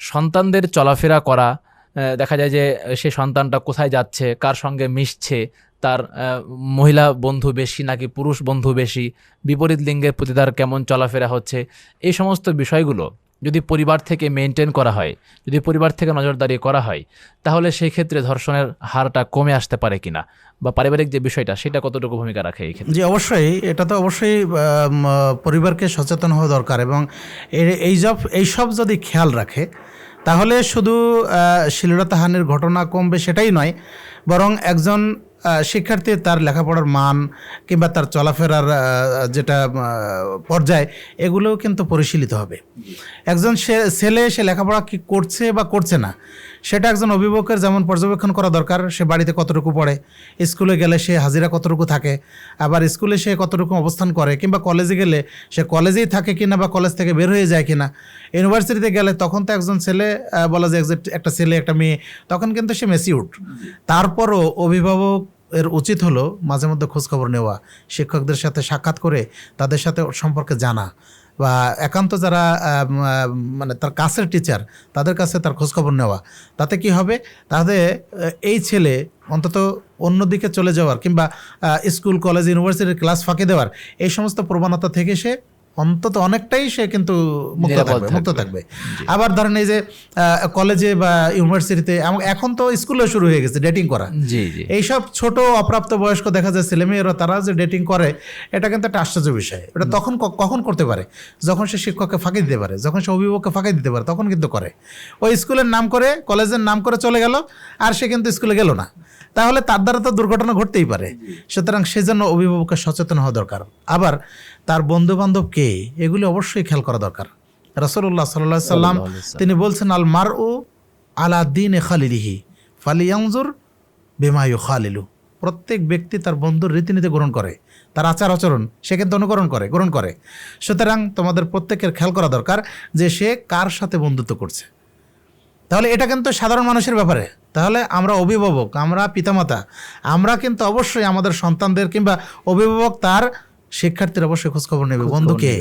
সন্তানদের চলাফেরা করা দেখা যায় যে সে সন্তানটা কোথায় যাচ্ছে, কার সঙ্গে মিশছে, তার মহিলা বন্ধু বেশি নাকি পুরুষ বন্ধু বেশি, বিপরীত লিঙ্গের প্রতি তার কেমন চলাফেরা হচ্ছে, এই সমস্ত বিষয়গুলো যদি পরিবার থেকে মেনটেন করা হয়, যদি পরিবার থেকে নজরদারি করা হয়, তাহলে সেই ক্ষেত্রে ধর্ষণের হারটা কমে আসতে পারে কিনা বা পারিবারিক যে বিষয়টা, সেটা কতটুকু ভূমিকা রাখে এই ক্ষেত্রে? জি, অবশ্যই। এটা তো অবশ্যই পরিবারকে সচেতন হওয়া দরকার এবং এই সব এইসব যদি খেয়াল রাখে, তাহলে শুধু শ্লীলতাহানির ঘটনা কমবে সেটাই নয়, বরং একজন শিক্ষার্থী তার লেখাপড়ার মান কিংবা তার চলাফেরার যেটা পর্যায় এগুলোও কিন্তু পরিশীলিত হবে। একজন সে- ছেলে সে লেখাপড়া কি করছে বা করছে না সেটা একজন অভিভাবকের যেমন পর্যবেক্ষণ করা দরকার সে বাড়িতে কতটুকু পড়ে স্কুলে গেলে সে হাজিরা কতটুকু থাকে আবার স্কুলে সে কতটুকু অবস্থান করে কিংবা কলেজে গেলে সে কলেজেই থাকে কিনা বা কলেজ থেকে বের হয়ে যায় কিনা ইউনিভার্সিটিতে গেলে তখন তো একজন ছেলে বলা যায় একটা ছেলে একটা মেয়ে তখন কিন্তু সে মেসিউট তারপরও অভিভাবক এর উচিত হলো মাঝে মধ্যে খোঁজখবর নেওয়া, শিক্ষকদের সাথে সাক্ষাৎ করে তাদের সাথে সম্পর্কে জানা বা একান্ত যারা মানে তার কাছের টিচার তাদের কাছে তার খোঁজখবর নেওয়া। তাতে কি হবে? তাহলে এই ছেলে অন্তত অন্যদিকে চলে যাওয়ার কিংবা স্কুল, কলেজ, ইউনিভার্সিটির ক্লাস ফাঁকি দেওয়ার, এই সমস্ত প্রবণতা থেকে সে অন্তত অনেকটাই সে কিন্তু মুক্ত থাকবে মুক্ত থাকবে। থাকবে। আবার ধরেন এই যে কলেজে বা ইউনিভার্সিটিতে এখন তো স্কুলে শুরু হয়ে গেছে ডেটিং করা। এইসব ছোট অপ্রাপ্ত বয়স্ক দেখা যায় ছেলেমেয়েরা তারা যে ডেটিং করে এটা কিন্তু একটা আশ্চর্য বিষয়। এটা তখন কখন করতে পারে? যখন সে শিক্ষককে ফাঁকি দিতে পারে যখন সে অভিভাবককে ফাঁকি দিতে পারে তখন কিন্তু করে। ওই স্কুলের নাম করে কলেজের নাম করে চলে গেল আর সে কিন্তু স্কুলে গেল না। তাহলে তার দ্বারা তো দুর্ঘটনা ঘটতেই পারে। সুতরাং সেজন্য অভিভাবকের সচেতন হওয়া দরকার। আবার তার বন্ধু বান্ধব কে? এগুলি অবশ্যই খেয়াল করা দরকার। রসল্লাহ সাল্লাহ সাল্লাম। তিনি বলছেন আল মার ও আলা দিন এ খালিলিহি ফালিয়াংজুর বেমায়ু খালিলু প্রত্যেক ব্যক্তি তার বন্ধুর রীতিনীতি গ্রহণ করে তার আচার আচরণ সে কিন্তু অনুকরণ করে গ্রহণ করে। সুতরাং তোমাদের প্রত্যেকের খেয়াল করা দরকার যে সে কার সাথে বন্ধুত্ব করছে। তাহলে এটা কিন্তু সাধারণ মানুষের ব্যাপারে। তাহলে আমরা অভিভাবক আমরা পিতামাতা আমরা কিন্তু অবশ্যই আমাদের সন্তানদের কিংবা অভিভাবক তার শিক্ষার্থীর অবশ্যই খোঁজখবর নেবে। বন্ধুকে